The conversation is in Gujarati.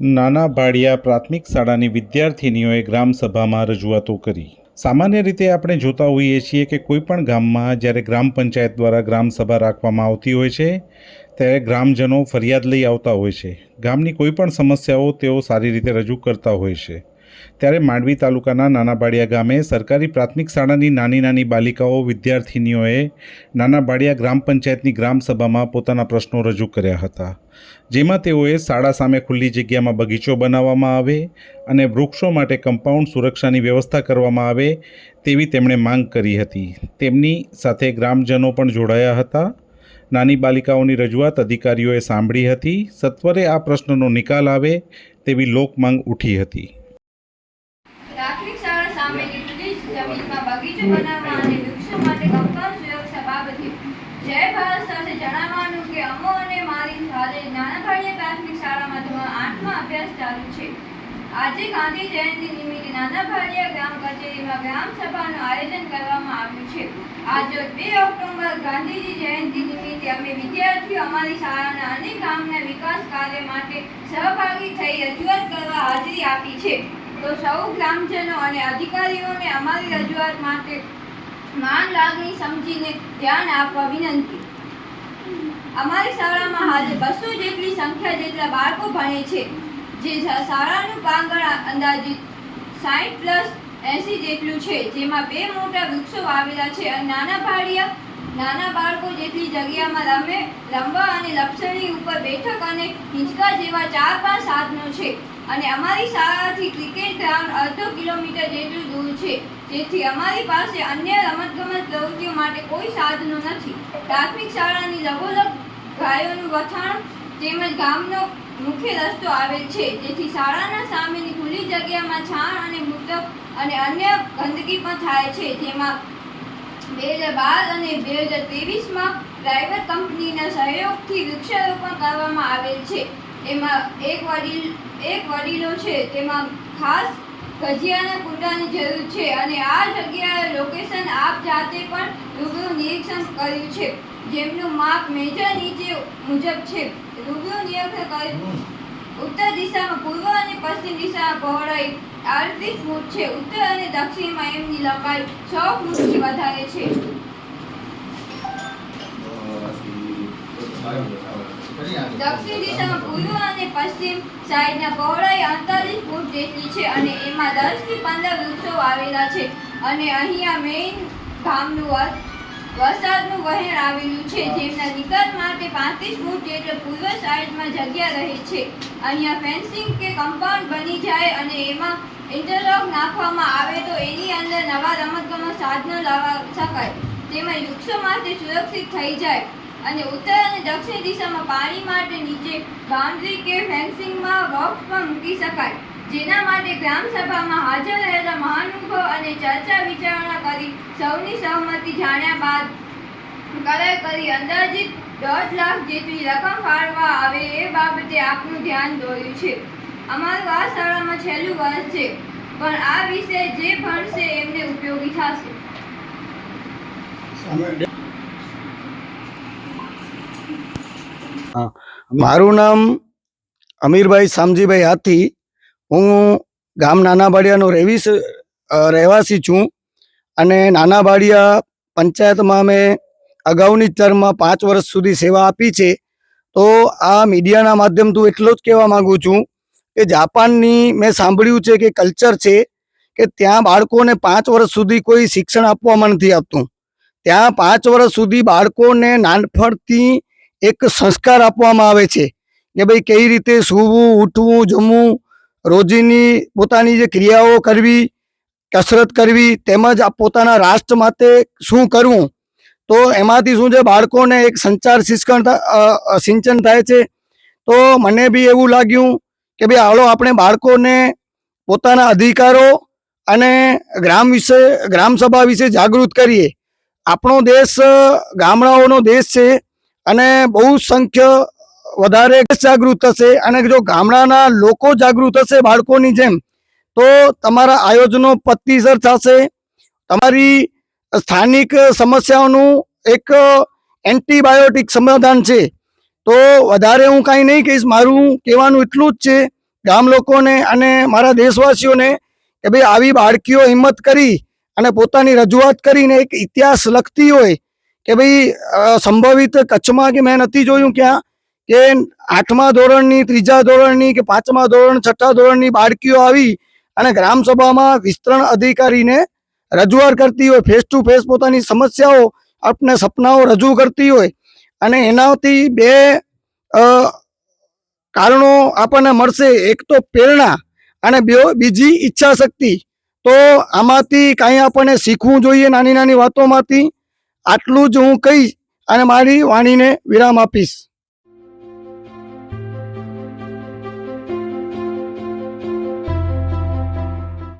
નાના ભાડિયા પ્રાથમિક શાળાની વિદ્યાર્થિનીઓએ ગ્રામસભામાં રજૂઆતો કરી. સામાન્ય રીતે આપણે જોતા હોઈએ છીએ કે કોઈપણ ગામમાં જ્યારે ગ્રામ પંચાયત દ્વારા ગ્રામસભા રાખવામાં આવતી હોય છે, ત્યારે ગ્રામજનો ફરિયાદ લઈ આવતા હોય છે. ગામની કોઈપણ સમસ્યાઓ તેઓ સારી રીતે રજૂ કરતા હોય છે. ત્યારે માંડવી તાલુકાના નાના બાડિયા ગામે સરકારી પ્રાથમિક શાળાની નાની નાની બાલિકાઓ વિદ્યાર્થિનીઓએ નાના બાડિયા ગ્રામ પંચાયતની ગ્રામસભામાં પોતાના પ્રશ્નો રજૂ કર્યા હતા, જેમાં તેઓએ શાળા સામે ખુલ્લી જગ્યામાં બગીચો બનાવવામાં આવે અને વૃક્ષો માટે કમ્પાઉન્ડ સુરક્ષાની વ્યવસ્થા કરવામાં આવે તેવી તેમણે માંગ કરી હતી. તેમની સાથે ગ્રામજનો પણ જોડાયા હતા. નાની બાલિકાઓની રજૂઆત અધિકારીઓએ સાંભળી હતી. સત્વરે આ પ્રશ્નનો નિકાલ આવે તેવી લોકમાંગ ઉઠી હતી. પ્રાથમિક શાળા જમીનમાં બગીચો બનાવવા અને વૃક્ષો માટે કમ્પાઉન્ડ સભા બધી જય ભારત સાથે જણાવવાનું કે અમો અને મારી હાલે નાના પ્રાથમિક શાળામાં ધોરણ આઠમાં અભ્યાસ ચાલુ છે. આજે ગાંધી જયંતિ નિમિત્તે નાનાભાડિયા ગ્રામ કચેરીમાં ગ્રામ સભાનું આયોજન કરવામાં આવ્યું છે. આજે બે ઓક્ટોબર ગાંધીજી જયંતિ નિમિત્તે અમે વિદ્યાર્થીઓ અમારી શાળાના અને ગામના વિકાસ કાર્ય માટે સહભાગી થઈ રજૂઆત કરવા હાજરી આપી છે. તો સૌ ગ્રામજનો અને અધિકારીઓને અમારી રજૂઆત માટે માન લાગણી સમજીને ધ્યાન આપવા વિનંતી. અમારી શાળામાં હાજર બસો જેટલી સંખ્યા જેટલા બાળકો ભણે છે, જે શાળાનું પ્રાંગણ અંદાજિત સાઠ પ્લસ એસી જેટલું છે, જેમાં બે મોટા વૃક્ષો વાવેલા છે અને નાના ભાડિયા નાના બાળકો જેટલી જગ્યામાં રમે, રમવા અને લપસણી ઉપર બેઠક અને હિંચકા જેવા ચાર પાંચ સાધનો છે. અને અમારી શાળાથી ક્રિકેટ ગ્રાઉન્ડ અડધો કિલોમીટર જેટલું દૂર છે. જેથી અમારી પાસે અન્ય રમતગમત પ્રવૃત્તિઓ માટે કોઈ સાધનો નથી. પ્રાથમિક શાળાની લગોલગ ગાયોનું વથાણ તેમજ ગામનો મુખ્ય રસ્તો આવેલ છે. જેથી શાળાના સામેની ખુલ્લી જગ્યામાં છાણ અને મૂત્ર અને અન્ય ગંદકી પણ થાય છે. જેમાં બે હજાર બાર અને બે હજાર ત્રેવીસમાં ડ્રાઈવર કંપનીના સહયોગથી વૃક્ષારોપણ કરવામાં આવેલ છે. એમાં એક વડીલ, એક વડીલો છે. તેમાં ખાસ ગજિયાના કુંડાની જરૂર છે અને આ જગ્યાએ લોકેશન આપ જાતે પણ રૂબરૂ નિરીક્ષણ કર્યું છે. જેમનું માપ મેજર નીચે મુજબ છે. રૂબરૂ નિરીક્ષણ કર્યું ઉત્તર દિશામાં પૂર્વ અને પશ્ચિમ દિશામાં પહોળાઈ અડત્રીસ ફૂટ છે. ઉત્તર અને દક્ષિણમાં એમની લંબાઈ છ ફૂટથી વધારે છે. દક્ષિણ દિશામાં પૂર્વ અને પશ્ચિમ સાઈડના પહોળાઈ અડતાલીસ ફૂટ જેટલી છે અને એમાં દસથી પંદર વૃક્ષો વાવેલા છે. અને અહીંયા મેઇન ગામનું વરસાદનું વહેણ આવેલું છે. જેમના નિકાલ માટે પાંત્રીસ ફૂટ જેટલો પૂર્વ સાઈડમાં જગ્યા રહે છે. અહીંયા ફેન્સિંગ કે કમ્પાઉન્ડ બની જાય અને એમાં ઇન્ટરલોક નાખવામાં આવે તો એની અંદર નવા રમતગમત સાધનો લાવવા શકાય. તેમાં વૃક્ષો માટે સુરક્ષિત થઈ જાય અને ઉત્તર અને દક્ષિણ દિશામાં પાણી માટે નીચે બાઉન્ડ્રી કે ફેન્સિંગમાં બોક્સ પણ મૂકી શકાય. જેના માટે ગ્રામ સભામાં હાજર રહેલા મહાનુભવ અને ચર્ચા વિચારણા કરી સૌની સહમતિ જાણ્યા બાદ કરાર કરી અંદાજિત દોઢ લાખ જેટલી રકમ ફાળવા આવે એ બાબતે આપનું ધ્યાન દોર્યું છે. અમારું આ શાળામાં છેલ્લું વર્ષ છે, પણ આ વિષય જે ભણશે એમને ઉપયોગી થશે. મારું નામ અમીરભાઈ શામજીભાઈ હાથી હું ગામ નાના બાડિયાનો રહેવીશ રહેવાસી છું અને નાના બાડિયા પંચાયતમાં અમે અગાઉની ટર્મમાં પાંચ વર્ષ સુધી સેવા આપી છે. તો આ મીડિયાના માધ્યમથી એટલો જ કહેવા માગું છું કે જાપાનની મેં સાંભળ્યું છે કે કલ્ચર છે કે ત્યાં બાળકોને પાંચ વર્ષ સુધી કોઈ શિક્ષણ આપવામાં નથી આપતું ત્યાં પાંચ વર્ષ સુધી બાળકોને નાનપણથી એક સંસ્કાર આપવામાં આવે છે કે ભાઈ કઈ રીતે સૂવું, ઉઠવું, જમવું રોજીની પોતાની જે ક્રિયાઓ કરવી કસરત કરવી તેમજ પોતાના રાષ્ટ્ર માટે શું કરવું તો એમાંથી શું છે બાળકોને એક સંચાર અ, સિંચન થાય છે. તો મને બી એવું લાગ્યું કે ભાઈ હાલો આપણે બાળકોને પોતાના અધિકારો અને ગ્રામ વિશે ગ્રામ સભા વિશે જાગૃત કરીએ. આપણો દેશ ગામડાઓનો દેશ છે અને બહુ સંખ્ય વધારે જાગૃત થશે અને જો ગામડાના લોકો જાગૃત થશે બાળકોની જેમ, તો તમારા આયોજનો પત્તીસર થશે. તમારી સ્થાનિક સમસ્યાઓનું એક એન્ટીબાયોટિક સમાધાન છે. તો વધારે હું કાંઈ નહીં કહીશ, મારું કહેવાનું એટલું જ છે ગામ લોકોને અને મારા દેશવાસીઓને કે ભાઈ આવી બાળકીઓ હિંમત કરી અને પોતાની રજૂઆત કરીને એક ઇતિહાસ લખતી હોય કે ભાઈ સંભવિત કચ્છમાં કે મેં નથી જોયું ક્યાં કે આઠમા ધોરણની, ત્રીજા ધોરણની કે પાંચમા ધોરણ, છઠ્ઠા ધોરણની બાળકીઓ આવી અને ગ્રામસભામાં વિસ્તરણ અધિકારીને રજૂઆત કરતી હોય ફેસ ટુ ફેસ પોતાની સમસ્યાઓ આપને સપનાઓ રજૂ કરતી હોય અને એનાથી બે કારણો આપણને મળશે. એક તો પ્રેરણા અને બે- બીજી ઈચ્છા શક્તિ તો આમાંથી કાંઈ આપણને શીખવું જોઈએ નાની નાની વાતોમાંથી. આટલું જ હું કહીશ અને મારી વાણીને વિરામ આપીશ.